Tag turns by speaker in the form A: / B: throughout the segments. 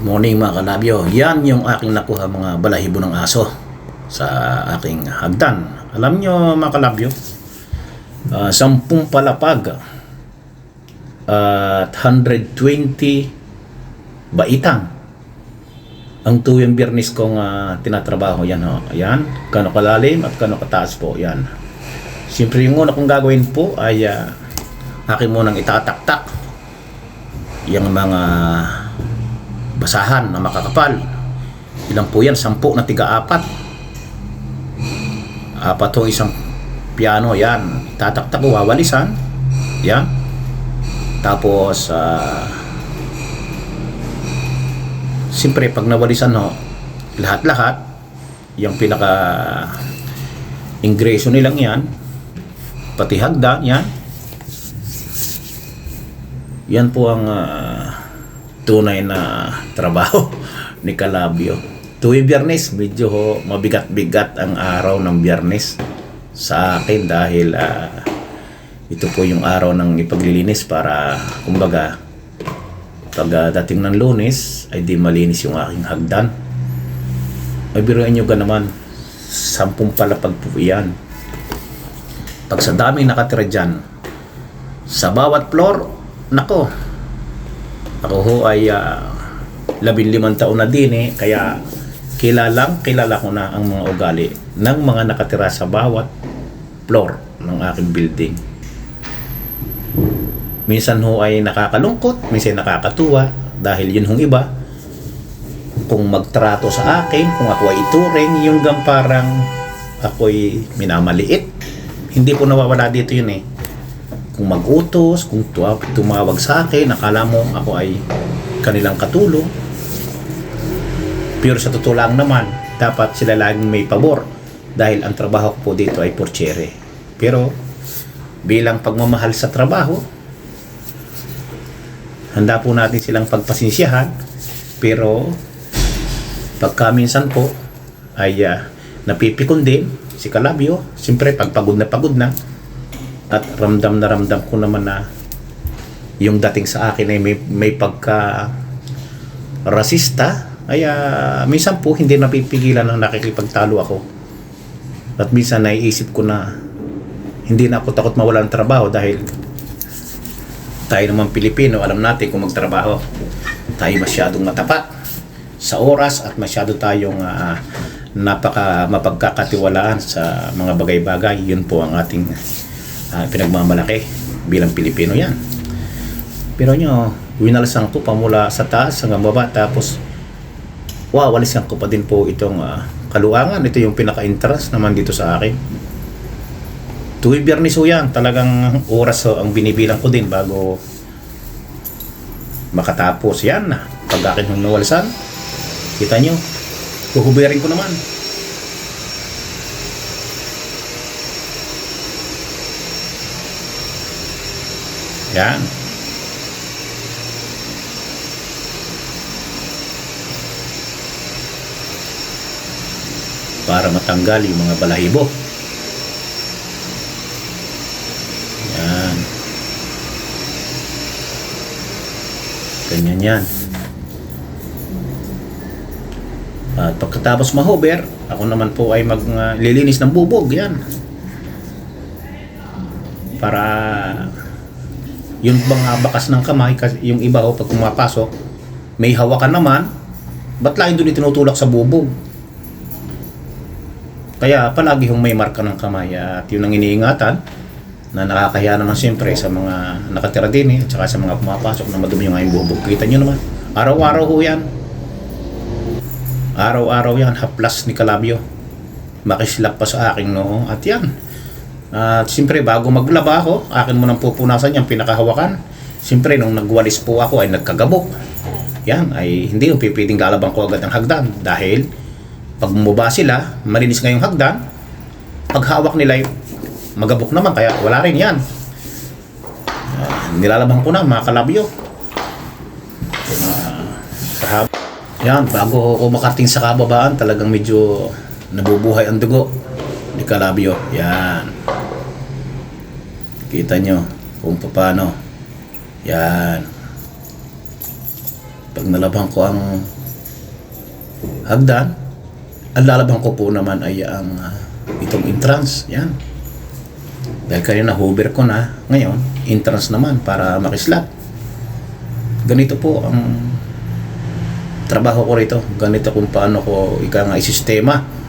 A: Morning mga kalabyo. Yan yung aking nakuha mga balahibo ng aso sa aking hagdan. Alam nyo mga kalabyo, ah, sampung palapag at 120 baitang ang tuwing biyernes kong ah, tinatrabaho yan ho. Ayan, kano kalalim at kano kataas po. Yan. Siyempre yung una kong gagawin po ay ah, akin munang itataktak yung mga basahan na makakapal. Ilan po yan? Sampu na tiga-apat. Apat ho isang piano, yan. Tataktak wawalisan. Yan. Tapos, ah, siyempre, pag nawalisan ho, lahat-lahat, yung pinaka ingreso nilang yan, pati hagdan, yan. Yan po ang ah, tunay na trabaho ni Calabio. Tuwing biyernes, medyo ho, mabigat-bigat ang araw ng biyernes sa akin dahil ah, ito po yung araw ng ipaglilinis para kumbaga pag ah, ng lunes ay di malinis yung aking hagdan. Ay biruin nyo ka naman, sampung palapag po yan. Pag sa daming nakatira dyan, sa bawat floor, nako, ako ho ay uh, labing limang taon na din eh, kaya kilalang kilala ko na ang mga ugali ng mga nakatira sa bawat floor ng aking building. Minsan ho ay nakakalungkot, minsan nakakatuwa dahil yun hong iba kung magtrato sa akin, kung ako ay ituring, yung gang parang ako'y minamaliit. Hindi po nawawala dito yun eh kung mag-utos, kung tumawag sa akin, nakala mo ako ay kanilang katulong. Pero sa totoo lang naman, dapat sila laging may pabor dahil ang trabaho ko po dito ay portiere. Pero bilang pagmamahal sa trabaho, handa po natin silang pagpasinsyahan pero pagka minsan po ay ah, napipikon din si Calabio, siyempre pag pagod na pagod na, at ramdam na ramdam ko naman na yung dating sa akin ay may, may pagka rasista. Ay ah, minsan po hindi napipigilan na nakikipagtalo ako. At minsan naiisip ko na hindi na ako takot mawala ng trabaho dahil tayo naman Pilipino alam natin kung magtrabaho tayo masyadong matapat sa oras at masyado tayong ah, napaka mapagkakatiwalaan sa mga bagay-bagay. Yun po ang ating ah, pinagmamalaki bilang Pilipino yan. Pero nyo, winalsan ko pa mula sa taas hanggang baba tapos wawalisan ko pa din po itong ah, kaluangan. Ito yung pinaka-interest naman dito sa akin. Tuwing biyernes ho yan, talagang oras ho ang binibilang ko din bago makatapos yan pag akin yung nawalisan. Kita nyo, huhuberin ko naman. Yan. Para matanggal yung mga balahibo. Yan. Ganyan yan. At pagkatapos mahober, ako naman po ay maglilinis ng bubog. Yan. Para yung bang bakas ng kamay, kasi yung iba ho, pag pumapasok, may hawakan naman, ba't lagi doon itinutulak sa bubog? Kaya palagi hong may marka ng kamay at yun ang iniingatan na nakakahiya naman siyempre sa mga nakatira din eh, at saka sa mga pumapasok na madumi yung ngayong bubog. Kita nyo naman, araw-araw ho yan. Araw-araw yan, haplas ni Calabio. Makislap pa sa aking noo. At yan, at siyempre, bago maglaba ako, akin mo nang pupunasan yung pinakahawakan. Siyempre, nung nagwalis po ako ay nagkagabok. Yan, ay hindi yung pipiting lalabang ko agad ang hagdan. Dahil, pag bumaba sila, malinis ngayong hagdan, pag hawak nila yung magabok naman, kaya wala rin yan. Ah, nilalabang ko na, mga kalabyo. Hab- yan, bago ako makating sa kababaan, talagang medyo nabubuhay ang dugo ni Calabio. Yan. Kita nyo kung paano. Yan. Pag nalaban ko ang hagdan, ang lalaban ko po naman ay ang ah, itong entrance. Yan. Dahil kanina hover ko na, ngayon, entrance naman para makislap. Ganito po ang trabaho ko rito. Ganito kung paano ko ika nga sistema.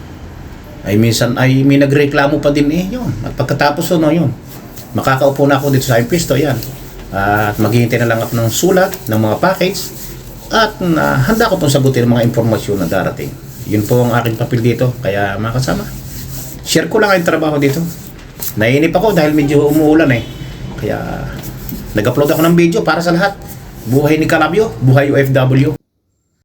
A: Ay minsan ay may nagreklamo pa din eh yun. At pagkatapos no yun, makakaupo na ako dito sa aking pisto yan. At maghihintay na lang ako ng sulat ng mga package at na handa ko pong sagutin ang mga impormasyon na darating. Yun po ang aking papel dito. Kaya mga kasama, share ko lang ang trabaho dito. Nainip ako dahil medyo umuulan eh. Kaya nag-upload ako ng video para sa lahat. Buhay ni Calabio, buhay OFW.